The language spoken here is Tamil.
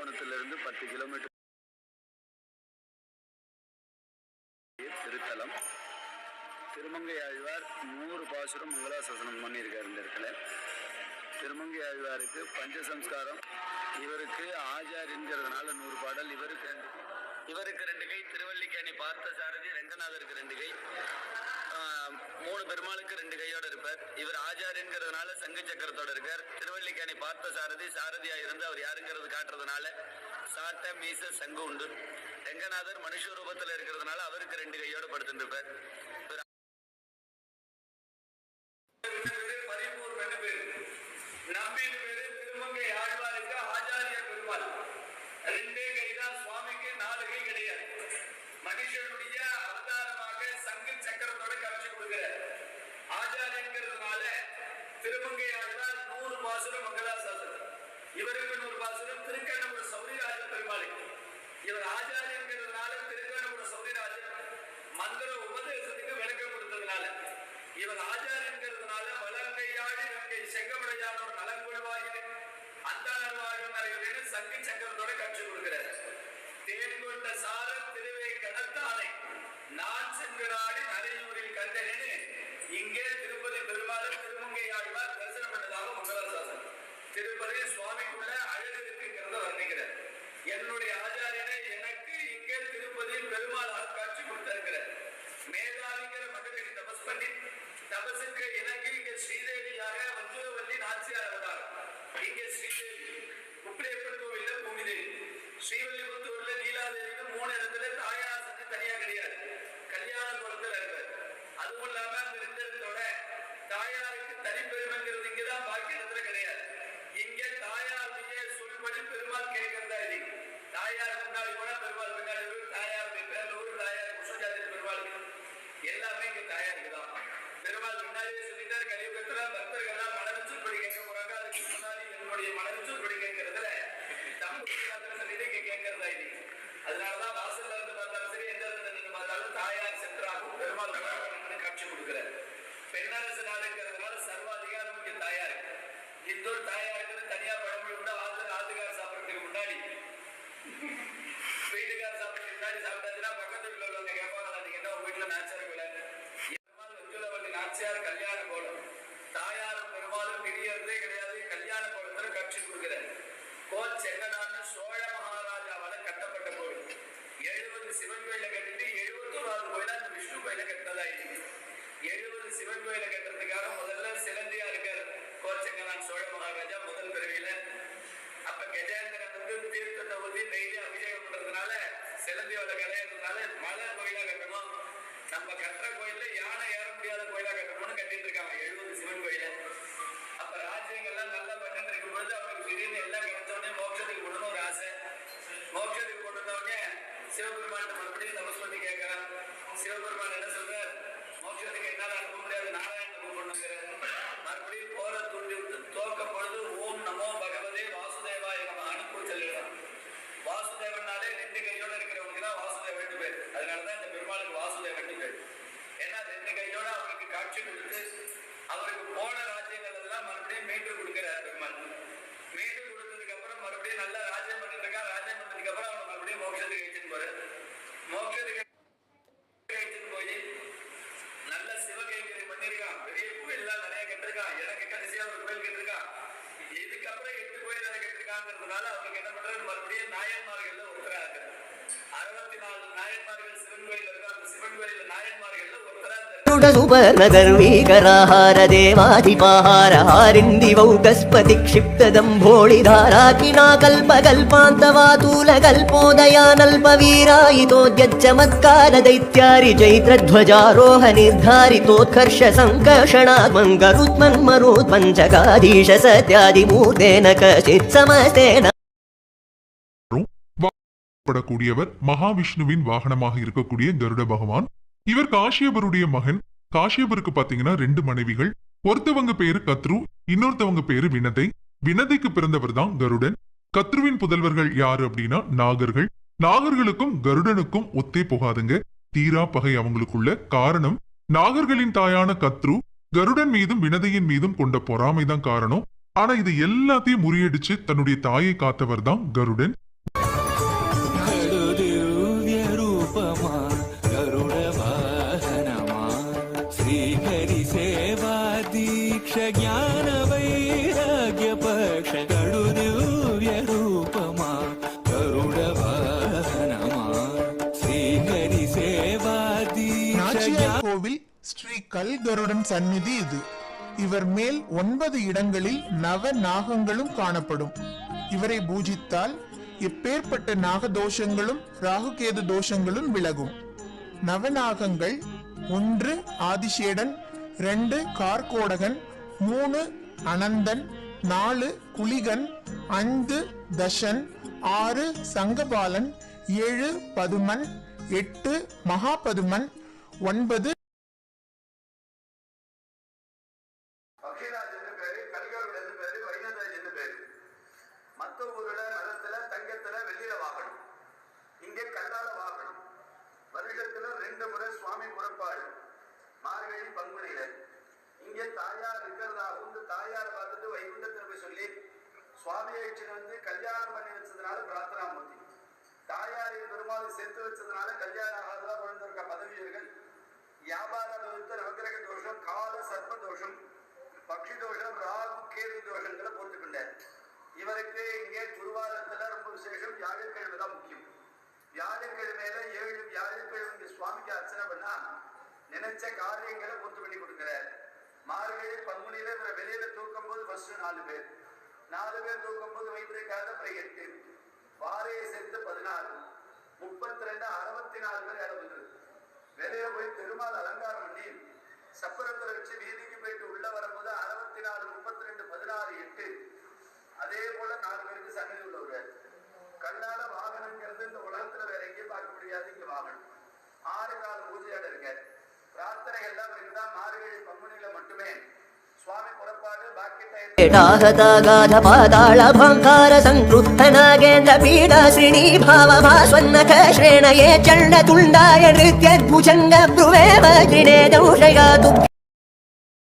கும்பகோணத்திலிருந்து பத்து கிலோமீட்டர் திருத்தலம். திருமங்கை ஆழ்வார் நூறு பாசுரம் மங்களாசாசனம் பண்ணியிருக்கார் இந்த இடத்துல. திருமங்கை ஆழ்வாருக்கு பஞ்சசம்ஸ்காரம். இவருக்கு ஆச்சாரியங்கிறதுனால நூறு பாடல் இவருக்கு இவருக்கு ரெண்டு கை திருவல்லிக்கேணி பார்த்த சாரதி ரங்கநாதருக்கு ரெண்டு கை. மூணு பெருமாளுக்கு ரெண்டு கையோட இருப்பார். இவர் ஆச்சாரியங்கிறதுனால சங்கு சக்கரத்தோட இருக்கார். திருவல்லிக்கேணி பார்த்த சாரதி சாரதியா இருந்து அவர் யாருங்கிறது காட்டுறதுனால சாட்ட மீச சங்கு உண்டு. ரங்கநாதர் மனுஷ ரூபத்துல இருக்கிறதுனால அவருக்கு ரெண்டு கையோட படுத்துட்டு இருப்பார் ஆழ்வாருக்கு ஆச்சாரிய பெருமாள். ரெண்டே கைதான் சுவாமிக்கு நாலு கை கிடையாது. மனுஷனுடைய அவதாரமாக சங்கு சக்கரத்தோட காட்சி கொடுக்கிறார். ஆச்சாரியங்கிறதுனால திருமங்கை ஆழ்வார் நூறு பாசுரம் மங்களாசாசனம். இவருக்கு நூறு பாசுரம் திருக்கண்ணபுர சௌரியராஜ பெருமாளுக்கு. இவர் ஆச்சாரியங்கிறதுனால திருக்கண்ணபுர சௌரிராஜன் மந்திர உபதேசத்துக்கு விளக்கம் கொடுத்ததுனால. இவர் ஆச்சாரியங்கிறதுனால வளங்கையாடி நங்கை செங்கமடையானோர் நலங்குழுவாயிரு அந்தாளர் வாழும் நரையுடன் சங்கு சக்கரத்தோட காட்சி கொடுக்கிறார். தேன் கொண்ட சார திருவை கடத்தானை. நான் சென்றாடி நரையூரில் கண்டனேனு. இங்கே திருப்பதி பெருமாள் திருமங்கை ஆழ்வார் தரிசனம் பண்ணதாக மங்களாசாசன் திருப்பதி சுவாமிக்குள்ள அழகு இருக்குங்கிறத வர்ணிக்கிறார். என்னுடைய ஆச்சாரியனை எனக்கு இங்கே திருப்பதி பெருமாள் காட்சி கொடுத்திருக்கிறார். மேதாவிங்கிற மகளிர் தபஸ் பண்ணி தபசுக்கு எனக்கு இங்க ஸ்ரீதேவியாக வஞ்சூரவல்லி நாச்சியார் அவதாரம். இங்கே ஸ்ரீதேவி. உப்பிலேப்பன் கோவில்ல ஸ்ரீவல்லிபுத்தூர்ல நீலாதேவின்னு மூணு இடத்துல தாயார் சந்தி தனியா கிடையாது. கல்யாண குளத்துல இருக்கார். அதுவும் இல்லாம அந்த ரெண்டு தாயாருக்கு தனி பெருமைங்கிறது இங்கதான் பாக்கி இடத்துல கிடையாது. இங்க தாயாருடைய சொல்படி பெருமாள் கேட்கிறதா இது. தாயார் முன்னாடி கூட பெருமாள் பின்னாடி ஒரு தாயாருடைய பேர்ல ஒரு தாயார் குஷஜாதி பெருமாள். எல்லாமே இங்க தாயாருக்கு தான். பெருமாள் முன்னாடியே சொல்லிட்டார் கலியுகத்துல பக்தர்கள்லாம் மனவிச்சல் படி கேட்க போறாங்க. அதுக்கு முன்னாடி நம்முடைய மனவிச்சல் படி கேட்கறதுல? கேட்கறதா இது? அதனாலதான் வாசல்ல இருந்து பார்த்தாலும் சரி எந்த இருந்து நீங்க பார்த்தாலும் தாயார் சென்றாகும். பெருமாள் காட்சி கொடுக்கிறார். பெண்ணரசு நாடுங்கிறதுனால சர்வாதிகாரம் இங்க தாயாருக்கு தாயாருக்குன்னு தனியா பழமொழி கூட ஆத்து ஆத்துக்கார சாப்பிடறதுக்கு முன்னாடி. வீட்டுக்கார சாப்பிட்டு முன்னாடி சாப்பிட்டாச்சுன்னா பக்கத்து வீட்டுல உள்ளவங்க கேட்பாங்க நீங்க என்ன உங்க வீட்டுல நாச்சார் கூட பெருமாள் வெஞ்சுலவல்லி நாச்சியார் கல்யாண கோலம். தாயாரும் பெருமாளும் பிரியறதே கிடையாது. கல்யாண கோலத்துல காட்சி கொடுக்கிறார் கோல் செங்கனான்னு சோழ மகாராஜாவால கட்டப்பட்ட கோவில் எழுபது சிவன் கோயில கட்டிட்டு எழுபத்தோராவது கோயில அந்த விஷ்ணு கோயில கட்டினதா இருக்கு எழுபது சிவன் கோயில கட்டுறதுக்காக முதல்ல சிலந்தியா இருக்கார் கோச்செங்கனான் சோழ மகாராஜா முதல் பிறவியில. அப்ப கஜேந்திரன் வந்து தீர்த்தத்தை ஊதி டெய்லி அபிஷேகம் பண்றதுனால சிலந்தியோட கதையதுனால மலை கோயிலா கட்டணும். நம்ம கட்டுற கோயில்ல யானை ஏற முடியாத கோயிலா கட்டணும்னு கட்டிட்டு இருக்காங்க எழுபது சிவன் கோயில. உடனே மோட்சத்துக்கு போகணும்னு ஒரு ஆசை. மோட்சத்துக்கு கொண்டு உடனே சிவபெருமான் மறுபடியும் தபஸ் பண்ணி கேட்கிறான். சிவபெருமான் என்ன சொல்றார்? மோட்சத்துக்கு என்னால அனுப்ப முடியாது நாராயண கூப்பிடணுங்கிறார் மறுபடியும் போற துண்டி விட்டு தோக்க பொழுது ஓம் நமோ பகவதே வாசுதேவா நம்ம அனுப்பி சொல்லிடலாம் வாசுதேவனாலே ரெண்டு கையோட இருக்கிறவங்க தான் வாசுதேவன் பேர். அதனாலதான் இந்த பெருமாளுக்கு வாசுதேவன் பேர். ஏன்னா ரெண்டு கையோட அவருக்கு காட்சி கொடுத்து அவருக்கு போன ராஜ்யங்கள் எல்லாம் மறுபடியும் மீண்டும் கொடுக்கிறார் பெருமாள். மறுபடியும் நல்லா ராஜ்யம் பண்ணிட்டு இருக்கா? ராஜ்யம் பண்ணதுக்கு அப்புறம் அவனை மறுபடியும் மோட்சத்துக்கு அழைச்சிட்டு போறேன் மோட்சத்துக்கு அழைச்சிட்டு போய் நல்ல சிவகைகளை பண்ணிருக்கான். பெரிய கோயில்லாம் நிறைய கட்டிருக்கான். எனக்கு கடைசியா ஒரு கோயில் கட்டிருக்கான். இதுக்கப்புறம் எட்டு கோயில் நிறைய கட்டிருக்காங்கிறதுனால அவனுக்கு என்ன பண்றது? மறுபடியும் நாயன்மார்கள் ஒருத்தராக கோயில் सुपर्णगर्वीकराहार देवाधिपाहारहारिन्दिवौ कस्पतिक्षिप्तदम्भोळिधाराकिना कल्पकल्पान्तवातूलकल्पोदयानल्पवीरायितोद्यच्चमत्कारदैत्यारि चैत्रध्वजारोहनिर्धारितोत्कर्ष सङ्कर्षणात्मङ्गरुत्मन्मरोत्पञ्चकाधीश सत्यादिमूर्तेन कचित् समस्तेन படக்கூடியவர் மகாவிஷ்ணுவின் வாகனமாக இருக்கக்கூடிய கருட பகவான். இவர் காஷ்யபருடைய மகன். காஷ்யபருக்கு பாத்தீங்கன்னா ரெண்டு மனைவிகள். ஒருத்தவங்க பேரு கத்ரு இன்னொருத்தவங்க பேரு வினதை. வினதைக்கு பிறந்தவர் தான் கருடன். கத்ருவின் புதல்வர்கள் யாரு அப்படின்னா நாகர்கள். நாகர்களுக்கும் கருடனுக்கும் ஒத்தே போகாதுங்க. தீரா பகை அவங்களுக்குள்ள காரணம் நாகர்களின் தாயான கத்ரு கருடன் மீதும் வினதையின் மீதும் கொண்ட பொறாமைதான் காரணம். ஆனா இது எல்லாத்தையும் முறியடிச்சு தன்னுடைய தாயை காத்தவர் தான் கருடன். நாச்சியார் கோவில் ஸ்ரீ கல்கருடன் சந்நிதி இது. இவர் மேல் ஒன்பது இடங்களில் நவ நாகங்களும் காணப்படும். இவரை பூஜித்தால் எப்பேற்பட்ட நாகதோஷங்களும் ராகுகேது தோஷங்களும் விலகும். நவநாகங்கள் ஒன்று ஆதிசேடன் ரெண்டு கார்கோடகன் மூணு அனந்தன் நாலு குளிகன் ஐந்து தஷன் ஆறு சங்கபாலன் ஏழு பதுமன் எட்டு மகாபதுமன் ஒன்பது. பேரு பேரு என்று பேரு. மத்த தங்கத்துல வாகனம். இங்கே கல்லால வாகனம். ரெண்டு முறை சுவாமி இங்கே தாயார் சொல்லி வந்து கல்யாணம் பண்ணி வச்சதுனால பிரார்த்தனா மூர்த்தி தாயாரை பெருமாள் சேர்த்து வச்சதுனால கல்யாணம் ஆகாததா குழந்தை இருக்க? பதவியர்கள். வியாபார தோஷத்தை நவகிரக தோஷம் கால சர்ப்ப தோஷம் பக்ஷி தோஷம் ராகு கேது தோஷங்களை போட்டுக்கொண்டார். இவருக்கு இங்கே குருவாரத்துல ரொம்ப விசேஷம் வியாழக்கிழமை தான் முக்கியம். வியாழக்கிழமையில ஏழு வியாழக்கிழமை சுவாமிக்கு அர்ச்சனை பண்ணா நினைச்ச காரியங்களை பூர்த்தி பண்ணி கொடுக்கிறார். மார்கழி பங்குனியில இவரை வெளியில தூக்கும் போது ஃபர்ஸ்ட் நாலு பேர். நாலு பேர் தூக்கும் போது வைத்திருக்காத அப்புறம் எட்டு. வாரையை சேர்த்து பதினாறு. முப்பத்தி ரெண்டு அறுபத்தி நாலு பேர் இடம் வெளியே போய் பெருமாள் அலங்காரம் பண்ணி சப்பரத்துல வச்சு வீதிக்கு போயிட்டு உள்ள வரும்போது அறுபத்தி நாலு முப்பத்தி ரெண்டு பதினாறு எட்டு. அதே போல நாலு பேருக்கு சன்னதி உள்ளவர். கண்ணால வாகனங்கிறது இந்த உலகத்துல வேற எங்கேயும் பார்க்க முடியாது இங்க வாகனம். ஆறு கால பூஜையோட இருக்க பிரார்த்தனைகள்லாம் இருந்தா மார்கழி பங்குனியில மட்டுமே ಾಗತಾಗಾಧ ಪಾತಾಳ ಭಂಕಾರ ಸಂಕೃತ ನಾಗೇಂದ್ರ ಪೀಡ ಶ್ರೀಣಿ ಭಾವ ಭಾಸ್ವನ್ನಕ ಶ್ರೇಣಯೇ ಚಂಡ ತುಂಡಾಯ ನೃತ್ಯ ಭುಜಂಗ ಬ್ರುವೇ ವಜ್ರಿಣೇ ದೌಷಯ ದುಃಖ